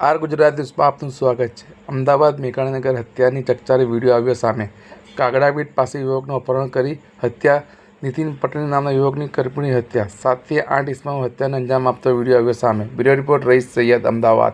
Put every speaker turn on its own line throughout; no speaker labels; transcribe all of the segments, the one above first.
R Gujarat ન્યૂઝમાં આપનું સ્વાગત છે. અમદાવાદ મેઘાણીનગર હત્યાની ચકચારી વીડિયો આવ્યો સામે. કાગડાબીટ પાસે યુવકનું અપહરણ કરી હત્યા. નીતિન પટેલ નામના યુવકની કરપીણી હત્યા. સાતથી આઠ ઇસમાં હત્યાને અંજામ આપતો વીડિયો આવ્યો સામે. બ્યુરો રિપોર્ટ રહીશ સૈયદ અમદાવાદ.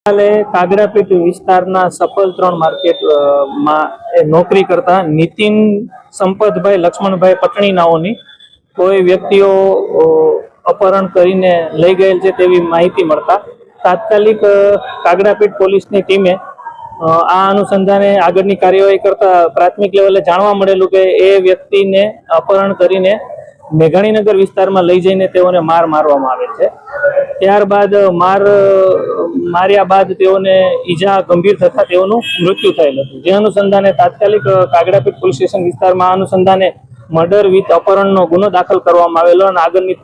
ગઈકાલે કાગડાપીઠ વિસ્તારના સફલ ત્રણ માર્કેટમાં નોકરી કરતા નીતિન સંપતભાઈ લક્ષ્મણભાઈ પટણી નાઓની કોઈ વ્યક્તિઓ અપહરણ કરીને લઈ ગયેલ છે તેવી માહિતી મળતા તાત્કાલિક અ, પોલીસની ટીમે આ અનુસંધાને આગળની કાર્યવાહી કરતા પ્રાથમિક લેવલે જાણવા મળેલું કે એ વ્યક્તિને અપહરણ કરીને મેઘાણીનગર વિસ્તારમાં લઈ જઈને તેઓને માર મારવામાં આવે છે. ત્યારબાદ માર, માર્યા બાદ તેઓને ઈજા ગંભીર થતા તેઓનું મૃત્યુ થયેલ હતું. જે અનુસંધાને તાત્કાલિક કાગડાપીઠ પોલીસ સ્ટેશન વિસ્તારમાં અનુસંધાને મર્ડર વિથ અપહરણનો ગુનો દાખલ કરવામાં આવેલો અને આગળની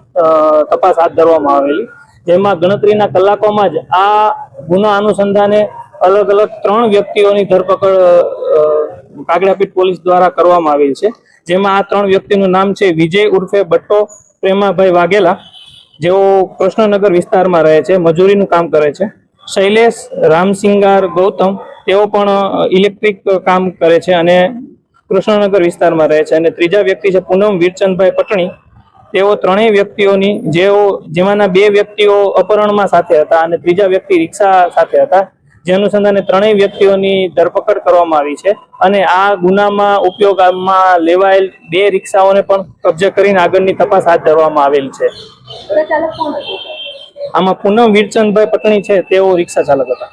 તપાસ હાથ ધરવામાં આવેલી. જેમાં ગણતરીના કલાકોમાં જ આ ગુના અનુસંધાને અલગ અલગ ત્રણ વ્યક્તિઓની ધરપકડ કાગડાપીઠ પોલીસ દ્વારા કરવામાં આવેલ છે. જેમાં આ ત્રણ વ્યક્તિનું નામ છે વિજય ઉર્ફે બટ્ટો પ્રેમાભાઈ વાઘેલા. જેઓ કૃષ્ણનગર વિસ્તારમાં રહે છે, મજૂરીનું કામ કરે છે. શૈલેષ, રામસિંગાર, ગૌતમ, તેઓ પણ ઇલેક્ટ્રિક કામ કરે છે અને કૃષ્ણનગર વિસ્તારમાં રહે છે. અને ત્રીજા વ્યક્તિ છે પૂનમ વીરચંદભાઈ પટણી. તેઓ ત્રણેય વ્યક્તિઓની, જેઓ, જેમાંના બે વ્યક્તિઓ અપહરણમાં સાથે હતા અને ત્રીજા વ્યક્તિ રિક્ષા સાથે હતા. જે અનુસંધાને ત્રણેય વ્યક્તિઓની ધરપકડ કરવામાં આવી છે અને આ ગુનામાં ઉપયોગમાં લેવાયેલ બે રિક્ષાઓને પણ કબજે કરીને આગળની તપાસ હાથ ધરવામાં આવેલ છે. આમાં પૂનમ વીરચંદભાઈ પટણી છે, તેઓ રિક્ષા ચાલક હતા.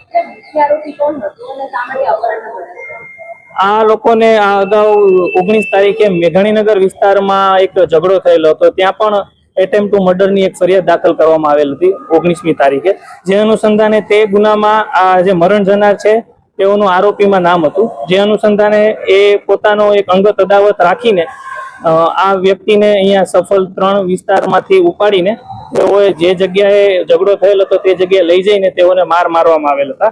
આ લોકોને આ અગાઉ ઓગણીસ તારીખે મેઘાણીનગર વિસ્તારમાં એક ઝઘડો થયેલો હતો, ત્યાં પણ એટેમ્પ ટુ મર્ડરની એક ફરિયાદ દાખલ કરવામાં આવેલ હતી ઓગણીસમી તારીખે. જે અનુસંધાને તે ગુનામાં આ જે મરણ જનાર છે, તેઓનું આરોપીમાં નામ હતું. જે અનુસંધાને એ પોતાનો એક અંગત અદાવત રાખીને આ વ્યક્તિને અહીંયા સફળ ત્રણ વિસ્તારમાંથી ઉપાડીને તેઓએ જે જગ્યાએ ઝઘડો થયેલ હતો તે જગ્યાએ લઈ જઈને તેઓને માર મારવામાં આવેલ હતા.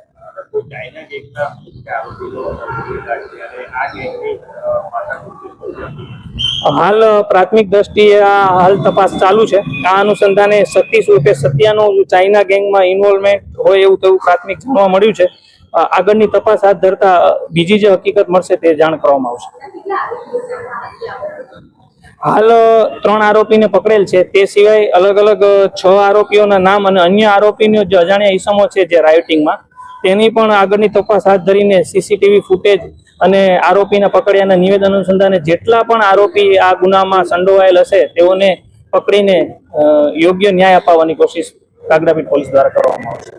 હાલ પ્રાથમિક દ્રષ્ટિએ આ હાલ તપાસ ચાલુ છે. આ અનુસંધાને સતીશ રૂપે સત્યાનો ચાઇના ગેંગમાં ઇન્વોલ્વમેન્ટ હોય એવું તેવું પ્રાથમિક જાણવા મળ્યું છે. આગળની તપાસ હાથ ધરતા બીજી જે હકીકત મળશે તે જાણ કરવામાં આવશે. હાલ ત્રણ આરોપીને પકડેલ છે. તે સિવાય અલગ અલગ છ આરોપીઓના નામ અને અન્ય આરોપીનો જે અજાણ્યા ઈસમો છે જે રાયોટિંગમાં તેની પણ આગળની તપાસ હાથ ધરીને સીસીટીવી ફૂટેજ અને આરોપીના પકડ્યાના નિવેદન અનુસંધાને જેટલા પણ આરોપી આ ગુનામાં સંડોવાયેલ હશે, તેઓને પકડીને યોગ્ય ન્યાય અપાવવાની કોશિશ કાગડાપીઠ પોલીસ દ્વારા કરવામાં આવશે.